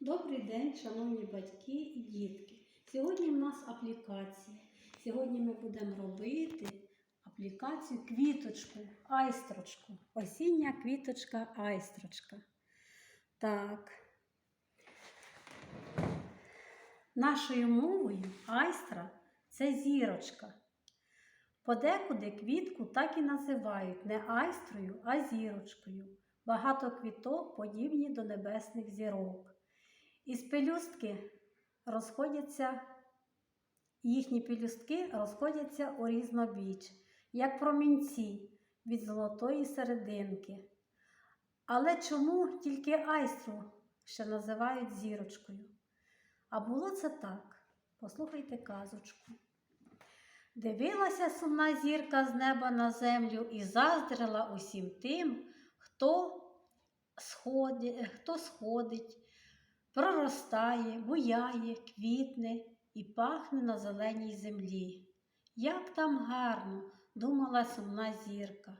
Добрий день, шановні батьки і дітки. Сьогодні в нас аплікація. Сьогодні ми будемо робити аплікацію квіточку, айстрочку. Осіння квіточка айстрочка. Так. Нашою мовою айстра це зірочка. Подекуди квітку так і називають не айстрою, а зірочкою. Багато квіток подібні до небесних зірок. Із пелюстки розходяться, їхні пелюстки розходяться у різнобіч, як промінці від золотої серединки. Але чому тільки айстру ще називають зірочкою? А було це так. Послухайте казочку. Дивилася сумна зірка з неба на землю і заздрила усім тим, хто сходить, хто сходить, проростає, буяє, квітне і пахне на зеленій землі. Як там гарно, думала сумна зірка.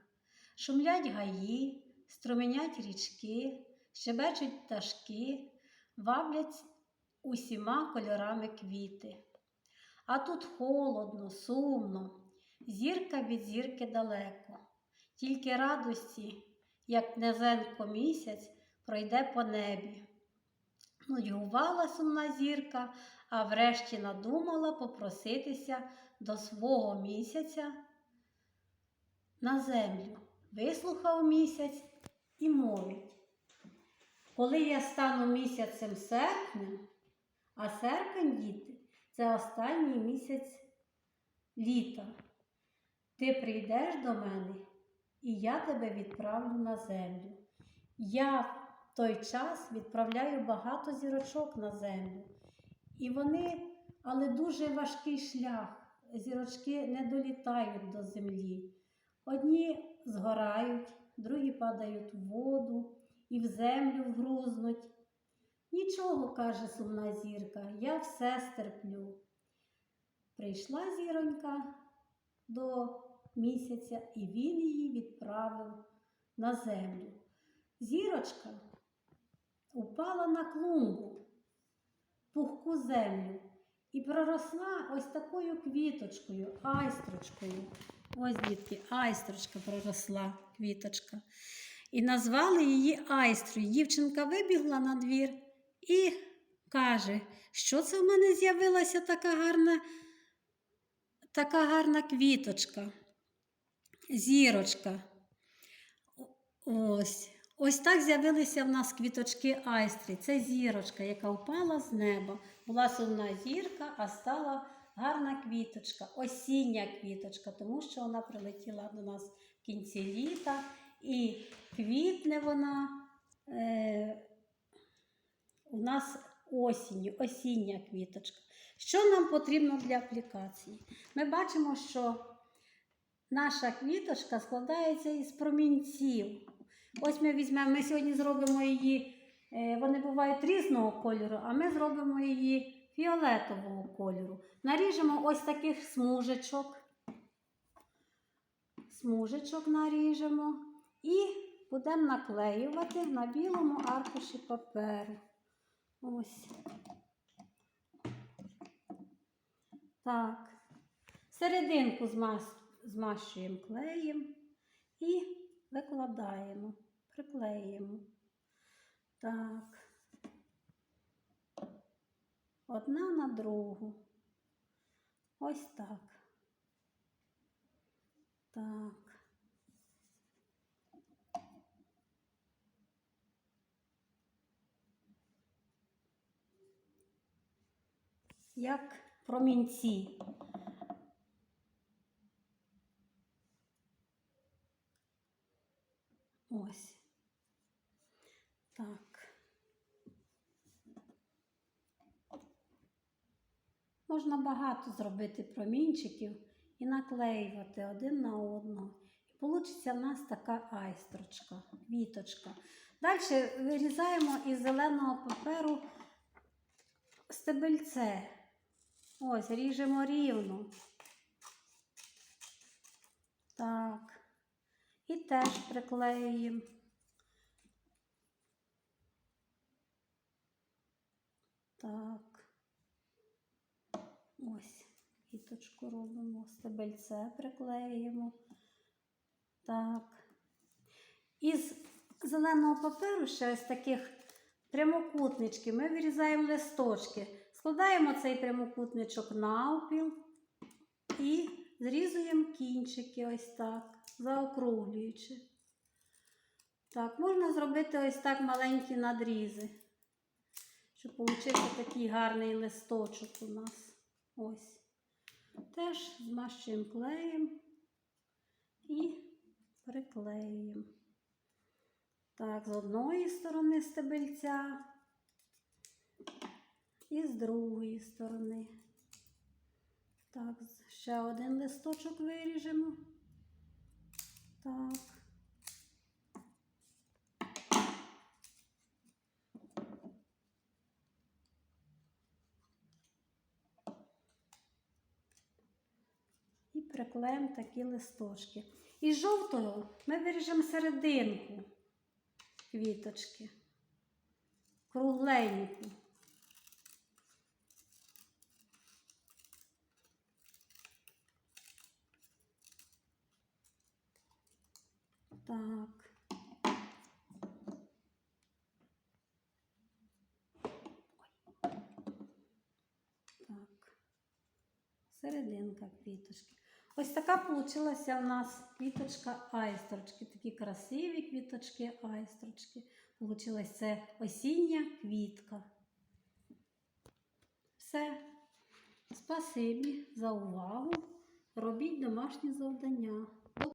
Шумлять гаї, струменять річки, щебечуть пташки, ваблять усіма кольорами квіти. А тут холодно, сумно, зірка від зірки далеко, тільки радості, як незенко місяць, пройде по небі. Нудьгувала сумна зірка, а врешті надумала попроситися до свого місяця на землю. Вислухав місяць і мовить. Коли я стану місяцем серпнем, а серпень, діти, це останній місяць літа. Ти прийдеш до мене, і я тебе відправлю на землю. Я той час відправляю багато зірочок на землю. І вони, але дуже важкий шлях. Зірочки не долітають до землі. Одні згорають, другі падають в воду і в землю вгрузнуть. Нічого, каже сумна зірка, я все стерплю. Прийшла зіронька до місяця, і він її відправив на землю. Зірочка упала на клумбу, пухку землю і проросла ось такою квіточкою, айстрочкою. Ось, дітки, айстрочка проросла квіточка. І назвали її Айстрою. Дівчинка вибігла на двір і каже, що це в мене з'явилася така гарна, така гарна квіточка, зірочка. Ось. Ось так з'явилися в нас квіточки айстри. Це зірочка, яка впала з неба. Була сумна зірка, а стала гарна квіточка, осіння квіточка, тому що вона прилетіла до нас в кінці літа і квітне вона е, у нас осінню, осіння квіточка. Що нам потрібно для аплікації? Ми бачимо, що наша квіточка складається із промінців. Ось ми візьмемо, ми сьогодні зробимо її, е, вони бувають різного кольору, а ми зробимо її фіолетового кольору. Наріжемо ось таких смужечок. Смужечок наріжемо і будемо наклеювати на білому аркуші паперу. Ось. Так. Серединку змащуємо клеєм і викладаємо, приклеїмо. Так. Одна на другу. Ось так. Так. Як промінці. Ось. Так. Можна багато зробити промінчиків і наклеювати один на одного. І вийде в нас така айстрочка, квіточка. Далі вирізаємо із зеленого паперу стебельце. Ось, ріжемо рівно. Так. І теж приклеюємо. Так. Ось, квіточку робимо, стебельце приклеїмо. Так. Із зеленого паперу ще ось таких прямокутничків ми вирізаємо листочки. Складаємо цей прямокутничок навпіл і зрізуємо кінчики ось так, заокруглюючи. Так, можна зробити ось так маленькі надрізи, щоб получився такий гарний листочок у нас. Ось. Теж змащуємо клеєм і приклеюємо. Так, з одної сторони стебельця і з другої сторони. Так, ще один листочок виріжемо. Так. І приклеїмо такі листочки. І жовтого ми виріжемо серединку квіточки. Кругленьку. Так. Так. Серединка квіточки. Ось така получилася у нас квіточка айстрочки. Такі красиві квіточки айстрочки. Получилась це осіння квітка. Все. Спасибі за увагу. Робіть домашні завдання.